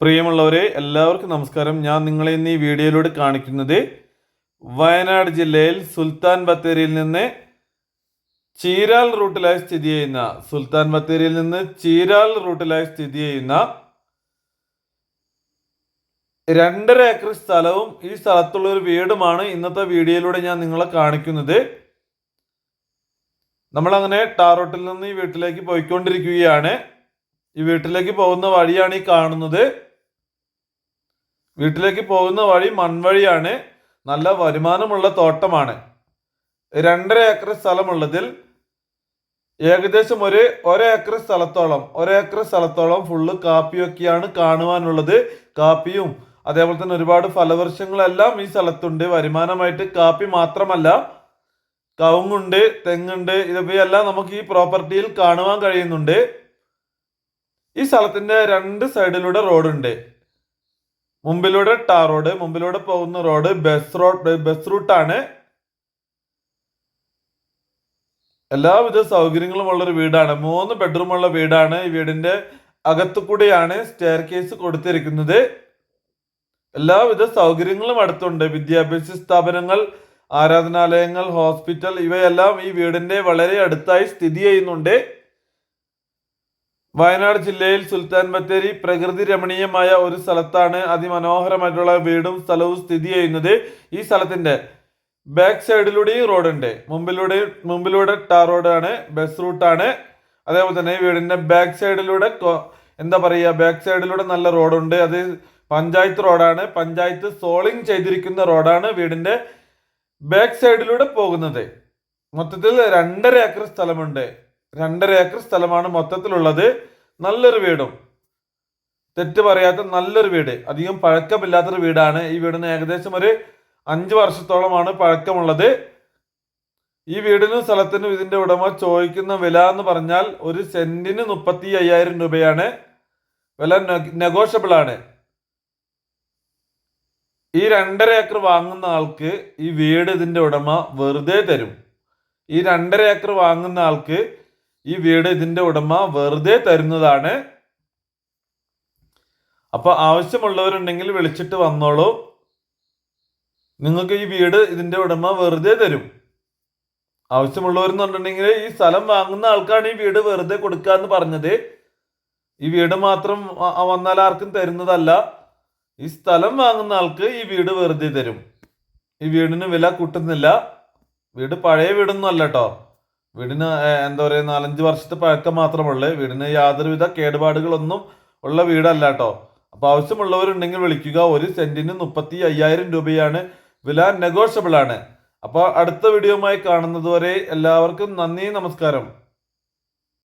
പ്രിയമുള്ളവരെ എല്ലാവർക്കും നമസ്കാരം. ഞാൻ നിങ്ങളെ ഇന്ന് ഈ വീഡിയോയിലൂടെ കാണിക്കുന്നത് വയനാട് ജില്ലയിൽ സുൽത്താൻ ബത്തേരിയിൽ നിന്ന് ചീരാൽ റൂട്ടിലായി സ്ഥിതി ചെയ്യുന്ന സുൽത്താൻ ബത്തേരിയിൽ നിന്ന് ചീരാൽ റൂട്ടിലായി സ്ഥിതി ചെയ്യുന്ന രണ്ടര ഏക്കർ സ്ഥലവും ഈ സ്ഥലത്തുള്ള ഒരു വീടുമാണ് ഇന്നത്തെ വീഡിയോയിലൂടെ ഞാൻ നിങ്ങളെ കാണിക്കുന്നത്. നമ്മളങ്ങനെ ടാറോട്ടിൽ നിന്ന് ഈ വീട്ടിലേക്ക് പോയിക്കൊണ്ടിരിക്കുകയാണ്. ഈ വീട്ടിലേക്ക് പോകുന്ന വഴിയാണ് ഈ കാണുന്നത്. വീട്ടിലേക്ക് പോകുന്ന വഴി മൺവഴിയാണ്. നല്ല വരുമാനമുള്ള തോട്ടമാണ്. രണ്ടര ഏക്കർ സ്ഥലമുള്ളതിൽ ഏകദേശം ഒരു ഒരേക്കർ സ്ഥലത്തോളം ഒരേക്കർ സ്ഥലത്തോളം ഫുള്ള് കാപ്പിയൊക്കെയാണ് കാണുവാനുള്ളത്. കാപ്പിയും അതേപോലെ തന്നെ ഒരുപാട് ഫലവൃക്ഷങ്ങളെല്ലാം ഈ സ്ഥലത്തുണ്ട്. വരുമാനമായിട്ട് കാപ്പി മാത്രമല്ല കവുങ്ങുണ്ട് തെങ്ങുണ്ട് ഇതൊക്കെയെല്ലാം നമുക്ക് ഈ പ്രോപ്പർട്ടിയിൽ കാണുവാൻ കഴിയുന്നുണ്ട്. ഈ സ്ഥലത്തിന്റെ രണ്ട് സൈഡിലൂടെ റോഡുണ്ട്. മുമ്പിലൂടെ ടാർ റോഡ് മുമ്പിലൂടെ പോകുന്ന റോഡ് ബസ് റോഡ് ബസ് റൂട്ടാണ്. എല്ലാവിധ സൗകര്യങ്ങളും ഉള്ള ഒരു വീടാണ്. മൂന്ന് ബെഡ്റൂം ഉള്ള വീടാണ്. ഈ വീടിന്റെ അകത്തു കൂടിയാണ് സ്റ്റെയർ കേസ് കൊടുത്തിരിക്കുന്നത്. എല്ലാവിധ സൗകര്യങ്ങളും അടുത്തുണ്ട്. വിദ്യാഭ്യാസ സ്ഥാപനങ്ങൾ ആരാധനാലയങ്ങൾ ഹോസ്പിറ്റൽ ഇവയെല്ലാം ഈ വീടിന്റെ വളരെ അടുത്തായി സ്ഥിതി ചെയ്യുന്നുണ്ട്. വയനാട് ജില്ലയിൽ സുൽത്താൻ ബത്തേരി പ്രകൃതി രമണീയമായ ഒരു സ്ഥലത്താണ് അതിമനോഹരമായിട്ടുള്ള വീടും സ്ഥലവും സ്ഥിതി ചെയ്യുന്നത്. ഈ സ്ഥലത്തിന്റെ ബാക്ക് സൈഡിലൂടെയും റോഡുണ്ട്. മുമ്പിലൂടെ മുമ്പിലൂടെ ടാർ റോഡാണ് ബസ് റൂട്ടാണ്. അതേപോലെ തന്നെ വീടിന്റെ ബാക്ക് സൈഡിലൂടെ എന്താ പറയുക ബാക്ക് സൈഡിലൂടെ നല്ല റോഡുണ്ട്. അത് പഞ്ചായത്ത് റോഡാണ്. പഞ്ചായത്ത് സോളിങ് ചെയ്തിരിക്കുന്ന റോഡാണ് വീടിന്റെ ബാക്ക് സൈഡിലൂടെ പോകുന്നത്. മൊത്തത്തിൽ രണ്ടര ഏക്കർ സ്ഥലമുണ്ട്. രണ്ടര ഏക്കർ സ്ഥലമാണ് മൊത്തത്തിലുള്ളത്. നല്ലൊരു വീടും. തെറ്റ് പറയാത്ത നല്ലൊരു വീട്. അധികം പഴക്കമില്ലാത്തൊരു വീടാണ്. ഈ വീടിന് ഏകദേശം ഒരു അഞ്ച് വർഷത്തോളമാണ് പഴക്കമുള്ളത്. ഈ വീടിനും സ്ഥലത്തിനും ഇതിന്റെ ഉടമ ചോദിക്കുന്ന വില എന്ന് പറഞ്ഞാൽ ഒരു സെന്റിന് മുപ്പത്തി അയ്യായിരം രൂപയാണ്. വില നെഗോഷ്യബിൾ ആണ് ഈ രണ്ടര ഏക്കർ വാങ്ങുന്ന ആൾക്ക് ഈ വീട് ഇതിന്റെ ഉടമ വെറുതെ തരും. ഈ രണ്ടര ഏക്കർ വാങ്ങുന്ന ആൾക്ക് ഈ വീട് ഇതിന്റെ ഉടമ വെറുതെ തരുന്നതാണ്. അപ്പൊ ആവശ്യമുള്ളവരുണ്ടെങ്കിൽ വിളിച്ചിട്ട് വന്നോളൂ. നിങ്ങൾക്ക് ഈ വീട് ഇതിന്റെ ഉടമ വെറുതെ തരും. ആവശ്യമുള്ളവരെന്ന് പറഞ്ഞിട്ടുണ്ടെങ്കിൽ ഈ സ്ഥലം വാങ്ങുന്ന ആൾക്കാണ് ഈ വീട് വെറുതെ കൊടുക്കുക എന്ന് പറഞ്ഞത്. ഈ വീട് മാത്രം വന്നാൽ ആർക്കും തരുന്നതല്ല. ഈ സ്ഥലം വാങ്ങുന്ന ആൾക്ക് ഈ വീട് വെറുതെ തരും. ഈ വീടിന് വില കൂട്ടുന്നില്ല. വീട് പഴയ വീടൊന്നും അല്ല കേട്ടോ വീടിന് എന്താ പറയുക നാലഞ്ച് വർഷത്തെ പഴക്കം മാത്രമുള്ളൂ. വീടിന് യാതൊരുവിധ കേടുപാടുകളൊന്നും ഉള്ള വീടല്ല കേട്ടോ. അപ്പൊ ആവശ്യമുള്ളവരുണ്ടെങ്കിൽ വിളിക്കുക. ഒരു സെന്റിന് മുപ്പത്തി അയ്യായിരം രൂപയാണ് വില നെഗോഷ്യബിൾ ആണ്. അപ്പോൾ അടുത്ത വീഡിയോയുമായി കാണുന്നതുവരെ എല്ലാവർക്കും നന്ദി നമസ്കാരം.